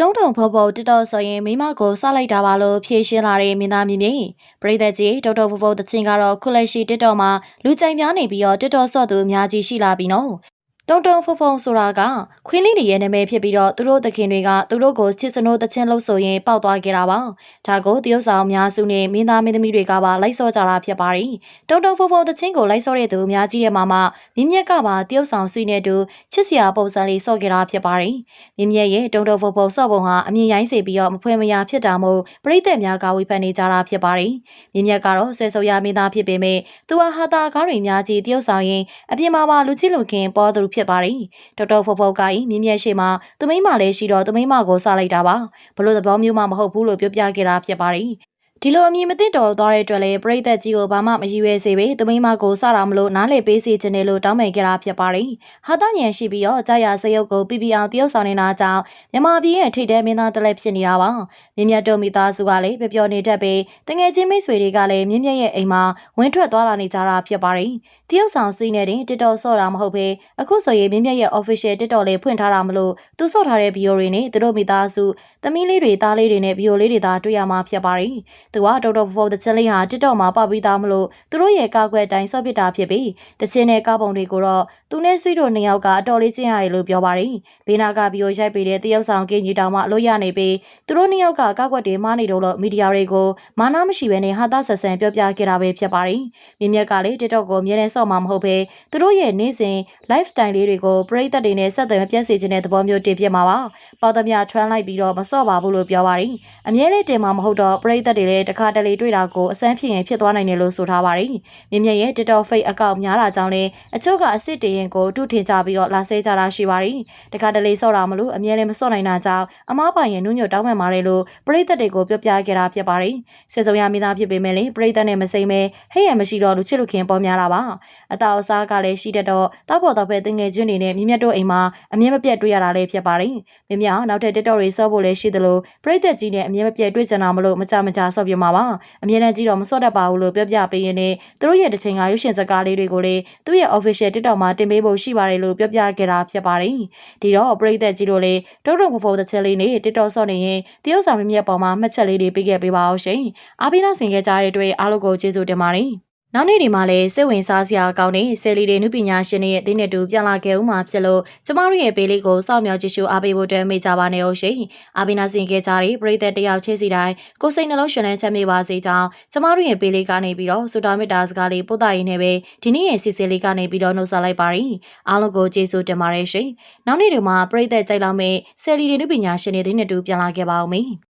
တုံးတုံဖောဖောတက်တော့ဆိုရင်မိမကိုစလိုက်တာပါလို့ဖြေရှင်းလာတဲ့မင်းသားမြင့်မြင့်ပရိသတ်ကြီးတုံးတုံဖောဖောတချင်းကတော့ခုလက်ရှိတက်တော့မှာလူကြိုင်များနေပြီးတော့တက်တော့ဆော့သူအများကြီးရှိလာပြီနော် တုံတုံဖုံဖုံဆိုတာကခွင်းလေးတွေရဲ့နာမည်ဖြစ်ပြီးတော့သူတို့သခင်တွေကသူတို့ကိုချစ်စနိုးတချင်းလို့ဆိုရင်ပေါက်သွားခဲ့တာပါဒါကိုတရုတ်ဆောင်အများစုနဲ့မင်းသားမင်းသမီးတွေကပါလိုက်စောကြတာဖြစ်ပါတယ်တုံတုံဖုံဖုံတချင်းကိုလိုက်စောတဲ့သူအများကြီးရဲ့မှာမှမြင့်မြက်ကပါတရုတ်ဆောင်ဆွေးနေတူချစ်စရာပုံစံလေးစော့ခဲ့တာဖြစ်ပါတယ်မြင့်မြက်ရဲ့တုံတုံဖုံဖုံစော့ပုံဟာအမြင်ရိုင်းစေပြီးတော့မဖွဲမရဖြစ်တာမို့ပရိသတ်များကဝေဖန်နေကြတာဖြစ်ပါတယ်မြင့်မြက်ကတော့ဆွဲဆိုရမင်းသားဖြစ်ပေမဲ့သူဟာဟာတာကားတွေအများကြီးတရုတ်ဆောင်ရင်အပြင်မှာပါလူချစ်လူခင်ပေါ်သူဖြစ်ပါတယ်။တော်တော်ဖော်ဖော်ကကြီးမြင်းမြက်ရှိမှာသူမိမလည်းရှိတော့သူမိမကိုစားလိုက်တာပါ။ဘလို့သဘောမျိုးမှမဟုတ်ဘူးလို့ပြောပြခဲ့တာဖြစ်ပါတယ်။ ဒီလိုအမြင်မသိတော်သွားတဲ့အတွက်လည်းပရိသတ်ကြီးကိုဘာမှမရည်ရွယ်စေပဲသူမိမကိုစတာမလို့နားလေပေးစီခြင်းတယ်လို့တောင်းပန်ခဲ့တာဖြစ်ပါတယ်။ဟာတညံရှိပြီးတော့ကြာရစရုပ်ကိုပြပြအောင်တရုပ်ဆောင်နေတာကြောင့်မြမပြည်ရဲ့ထိတ်တဲမင်းသားတလဲဖြစ်နေတာပါ။မြင်းမြတ်တို့မိသားစုကလည်းပျော်နေတတ်ပြီးတငယ်ချင်းမိတ်ဆွေတွေကလည်းမြင်းမြတ်ရဲ့အိမ်မှာဝင်ထွက်သွားလာနေကြတာဖြစ်ပါတယ်။တရုပ်ဆောင်စီးနေတင်တစ်တော်ဆော့တာမဟုတ်ပဲအခုဆိုရင်မြင်းမြတ်ရဲ့ official တစ်တော်လေးဖွင့်ထားတာမလို့သူဆော့ထားတဲ့ဗီဒီယိုတွေနဲ့သူတို့မိသားစုသမီးလေးတွေသားလေးတွေနဲ့ဗီဒီယိုလေးတွေသာတွေ့ရမှာဖြစ်ပါတယ်။သူကတော်တော်ဖော်တဲ့ချင်းလေးဟာ TikTok မှာပေါက်ပြီးသားမလို့သူတို့ရဲ့ကာကွယ်တိုင်းဆော့ပစ်တာဖြစ်ပြီးတချင်းနဲ့ကားပုံတွေကိုတော့သူနဲ့ဆွေတို့နှစ်ယောက်ကအတော်လေးကျင်းရတယ်လို့ပြောပါတယ်။ဘေးနာကဗီဒီယိုရိုက်ပေးတဲ့တရုတ်ဆောင်ကင်းကြီးတောင်မှအလို့ရနေပြီးသူတို့နှစ်ယောက်ကကာကွက်တွေမားနေတော့လို့မီဒီယာတွေကိုမာနာမရှိဘဲနဲ့ဟာသားဆက်ဆန်ပြောပြခဲ့တာပဲဖြစ်ပါတယ်။မြင်မြက်ကလည်း TikTok ကိုအမြဲတမ်းဆော့မှာမဟုတ်ဘဲသူတို့ရဲ့နေ့စဉ် lifestyle လေးတွေကိုပရိသတ်တွေနဲ့ဆက်သွယ်မပြတ်စေချင်တဲ့သဘောမျိုးတင်ပြမှာပါ။ပေါသမျှထွန်းလိုက်ပြီးတော့မဆော့ပါဘူးလို့ပြောပါတယ်။အမြဲလေးတင်မှာမဟုတ်တော့ပရိသတ်တွေလည်းတစ်ခါတလေတွေ့တာကိုအစမ်းဖြစ်ရင်ဖြစ်သွားနိုင်တယ်လို့ဆိုထားပါတယ်။မြင်မြရဲ့ TikTok Fake အကောင့်များတာကြောင့်လည်းအချို့ကအစ်စ်တရင်ကိုတုထင်ကြပြီးတော့လာဆဲကြတာရှိပါတယ်။တခါတလေဆော့တာမလို့အမြဲလည်းမဆော့နိုင်တာကြောင့်အမားပိုင်ရဲ့နုညွတ်တောင်းပန်ပါတယ်လို့ပရိသတ်တွေကိုပြောပြခဲ့တာဖြစ်ပါတယ်။ဆွေစုံရမိသားဖြစ်ပေမဲ့လည်းပရိသတ်နဲ့မစိမ့်မဲဟဲ့ရမရှိတော့လူချစ်လူခင်ပေါ်များတာပါ။အသားအစားကလည်းရှိတတ်တော့တောက်ပေါ်တော့ပဲတငယ်ချင်းတွေနဲ့မြင့်မြတ်တို့အိမ်မှာအမြဲမပြတ်တွေ့ရတာလည်းဖြစ်ပါတယ်။မြင့်မြတ်နောက်ထပ် TikTok တွေဆော့ဖို့လည်းရှိသလိုပရိသတ်ကြီးနဲ့အမြဲမပြတ်တွေ့ကြတာမလို့မကြမကြဆော့ပြမှာပါ။အမြဲတမ်းကြီးတော့မဆော့တတ်ပါဘူးလို့ပြောပြပေးရင်းနဲ့သူတို့ရဲ့တချိန်ကရုပ်ရှင်စကားလေးတွေကိုလည်းသူ့ရဲ့ official TikTok မှာတင်ပေးဖို့ရှိပါတယ်လို့ပြောပြခဲ့တာဖြစ်ပါတယ်။ဒီတော့ပရိသတ်ကြီးတို့လည်းတုံ့တုံဖဖို့တစ်ချက်လေးနဲ့ TikTok ဆော့နေရင်တရုတ်ဆောင်မြင့်ပေါ်မှာမှတ်ချက်လေးတွေပေးခဲ့ပေးပါအောင်ရှင်။အားပေးနာဆင်ခဲ့ကြတဲ့အတွက်အားလုံးကိုကျေးဇူးတင်ပါတယ်။ နောက်နေ့ဒီမှာလည်းစိတ်ဝင်စားစရာကောင်းတဲ့ဆယ်လီတွေနုပညာရှင်တွေရဲ့အသင်းနဲ့တူပြန်လာခဲ့ဦးမှာဖြစ်လို့ကျမတို့ရဲ့ပေးလေးကိုစောင့်မျှော်ကြည့်ရှုအားပေးဖို့အတွက်မေ့ကြပါနဲ့အောင်ရှင်။အားပေးနာဆင်ခဲ့ကြတဲ့ပရိသတ်တယောက်ချင်းစီတိုင်းကိုစိတ်နှလုံးရှင်လန်းချမ်းမြေပါစေကြောင်းကျမတို့ရဲ့ပေးလေးကနေပြီးတော့စူတာမေတ္တာစကားလေးပို့တာရင်းနဲ့ပဲဒီနေ့ရဲ့စီစဉ်လေးကနေပြီးတော့နှုတ်ဆက်လိုက်ပါရစေ။အားလုံးကိုကျေးဇူးတင်ပါတယ်ရှင်။နောက်နေ့ဒီမှာပရိသတ်ကြိုက်လောက်မဲ့ဆယ်လီတွေနုပညာရှင်တွေအသင်းနဲ့တူပြန်လာခဲ့ပါဦးမယ်။